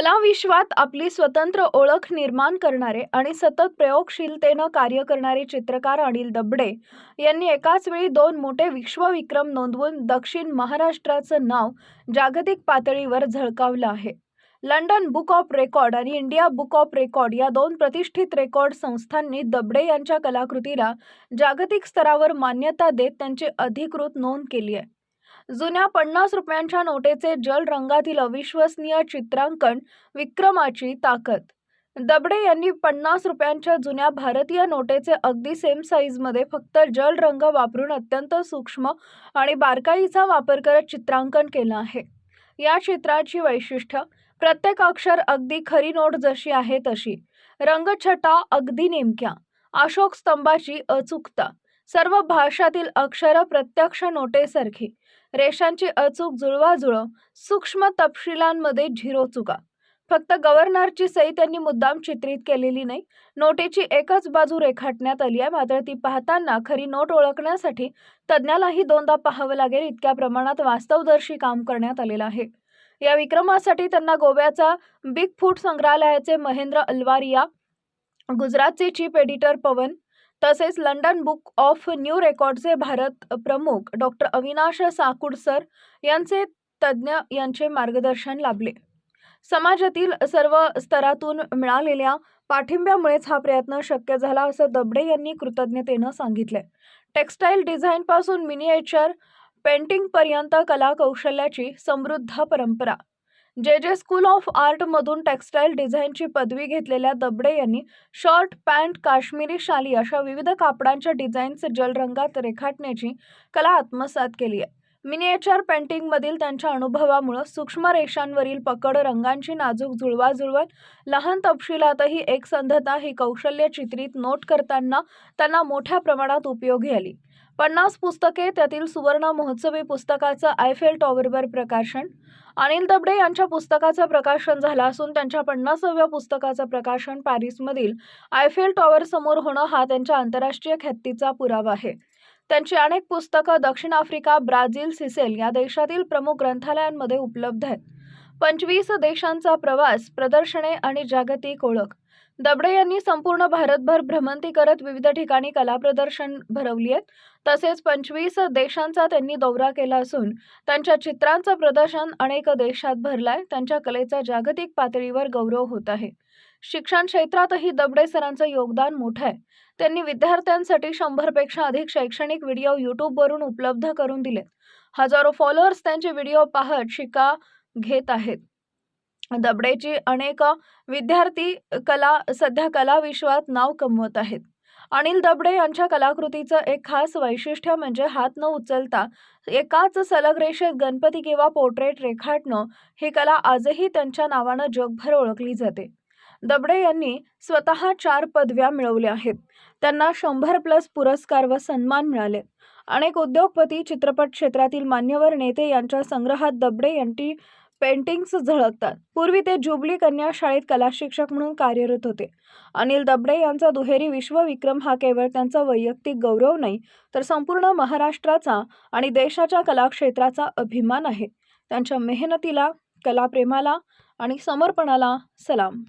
कलाविश्वात आपली स्वतंत्र ओळख निर्माण करणारे आणि सतत प्रयोगशीलतेनं कार्य करणारे चित्रकार अनिल दबडे यांनी एकाच वेळी दोन मोठे विश्वविक्रम नोंदवून दक्षिण महाराष्ट्राचं नाव जागतिक पातळीवर झळकावलं आहे. लंडन बुक ऑफ रेकॉर्ड आणि इंडिया बुक ऑफ रेकॉर्ड या दोन प्रतिष्ठित रेकॉर्ड संस्थांनी दबडे यांच्या कलाकृतीला जागतिक स्तरावर मान्यता देत त्यांची अधिकृत नोंद केली आहे. जुन्या पन्नास रुपयांच्या नोटेचे जल रंगातील अविश्वसनीय चित्रांकन विक्रमाची ताकद. दबडे यांनी पन्नास रुपयांच्या जुन्या भारतीय नोटेचे अगदी सेम साईजमध्ये फक्त जल रंग वापरून अत्यंत सूक्ष्म आणि बारकाईचा वापर करत चित्रांकन केलं आहे. या चित्राची वैशिष्ट्य प्रत्येक अक्षर अगदी खरी नोट जशी आहे तशी. रंगछटा अगदी नेमक्या. अशोक स्तंभाची अचूकता. सर्व भाषातील अक्षरं प्रत्यक्ष नोटेसारखी. रेषांची अचूक जुळवाजुळव सूक्ष्म तपशिलांमध्ये झिरो चुका. फक्त गव्हर्नरची सही त्यांनी मुद्दाम चित्रित केलेली नाही. नोटेची एकच बाजू रेखाटण्यात आली आहे. मात्र ती पाहताना खरी नोट ओळखण्यासाठी तज्ज्ञालाही दोनदा पाहावं लागेल. इतक्या प्रमाणात वास्तवदर्शी काम करण्यात आलेलं आहे. या विक्रमासाठी त्यांना गोव्याचा बिग फूट संग्रहालयाचे महेंद्र अल्वारिया गुजरातचे चीफ एडिटर पवन तसेच लंडन बुक ऑफ न्यू रेकॉर्डचे भारत प्रमुख डॉक्टर अविनाश साकुड सर यांचे तज्ज्ञ यांचे मार्गदर्शन लाभले. समाजातील सर्व स्तरातून मिळालेल्या पाठिंब्यामुळेच हा प्रयत्न शक्य झाला असं दबडे यांनी कृतज्ञतेनं सांगितले. टेक्स्टाईल डिझाईनपासून मिनिएचर पेंटिंगपर्यंत कला कौशल्याची समृद्ध परंपरा जे जे स्कूल ऑफ आर्टमधून टेक्स्टाईल डिझाईनची पदवी घेतलेल्या दबडे यांनी शर्ट पॅन्ट काश्मीरी शाली अशा विविध कापडांच्या डिझाईन्स जलरंगात रेखाटण्याची कला आत्मसात केली आहे. मिनिएचर पेंटिंगमधील त्यांच्या अनुभवामुळं सूक्ष्म रेषांवरील पकड रंगांची नाजूक जुळवाजुळवण लहान तपशिलातही एकसंधता ही कौशल्य चित्रित नोट करताना त्यांना मोठ्या प्रमाणात उपयोगी आली. पन्नास पुस्तके त्यातील सुवर्ण महोत्सवी पुस्तकाचं आयफेल टॉवरवर प्रकाशन अनिल दबडे यांच्या पुस्तकाचं प्रकाशन झालं असून त्यांच्या पन्नासाव्या पुस्तकाचं प्रकाशन पॅरिसमधील आयफेल टॉवर समोर होणं हा त्यांच्या आंतरराष्ट्रीय ख्यातीचा पुरावा आहे. त्यांची अनेक पुस्तकं दक्षिण आफ्रिका ब्राझील सिसेल या देशातील प्रमुख ग्रंथालयांमध्ये उपलब्ध आहेत. पंचवीस देशांचा प्रवास प्रदर्शने आणि जागतिक ओळख दबडे यांनी संपूर्ण भारतभर भ्रमंती करत विविध ठिकाणी कला प्रदर्शन भरवली आहेत. तसेच पंचवीस देशांचा त्यांनी दौरा केला असून त्यांच्या चित्रांचं प्रदर्शन अनेक देशात भरलाय. त्यांच्या कलेचा जागतिक पातळीवर गौरव होत आहे. शिक्षण क्षेत्रातही दबडे सरांचं योगदान मोठं आहे. त्यांनी विद्यार्थ्यांसाठी शंभरपेक्षा अधिक शैक्षणिक व्हिडिओ यूट्यूबवरून उपलब्ध करून दिलेत. हजारो फॉलोअर्स त्यांचे व्हिडिओ पाहत शिका घेत आहेत. दबडेची अनेक विद्यार्थी कला सध्या कला विश्वात नाव कमवत आहेत. अनिल दबडे यांच्या कलाकृतीचं एक खास वैशिष्ट्य म्हणजे हात न उचलता एकाच सलग रेषेत गणपती किंवा पोर्ट्रेट रेखाटणं ही कला आजही त्यांच्या नावानं जगभर ओळखली जाते. दबडे यांनी स्वतः चार पदव्या मिळवल्या आहेत. त्यांना शंभर प्लस पुरस्कार व सन्मान मिळाले. अनेक उद्योगपती चित्रपट क्षेत्रातील मान्यवर नेते यांच्या संग्रहात दबडे यांची पेंटिंग्स झळकतात. पूर्वी ते जुबली कन्या शाळेत कला शिक्षक म्हणून कार्यरत होते. अनिल दबडे यांचा दुहेरी विश्वविक्रम हा केवळ त्यांचा वैयक्तिक गौरव नाही तर संपूर्ण महाराष्ट्राचा आणि देशाच्या कलाक्षेत्राचा अभिमान आहे. त्यांच्या मेहनतीला कलाप्रेमाला आणि समर्पणाला सलाम.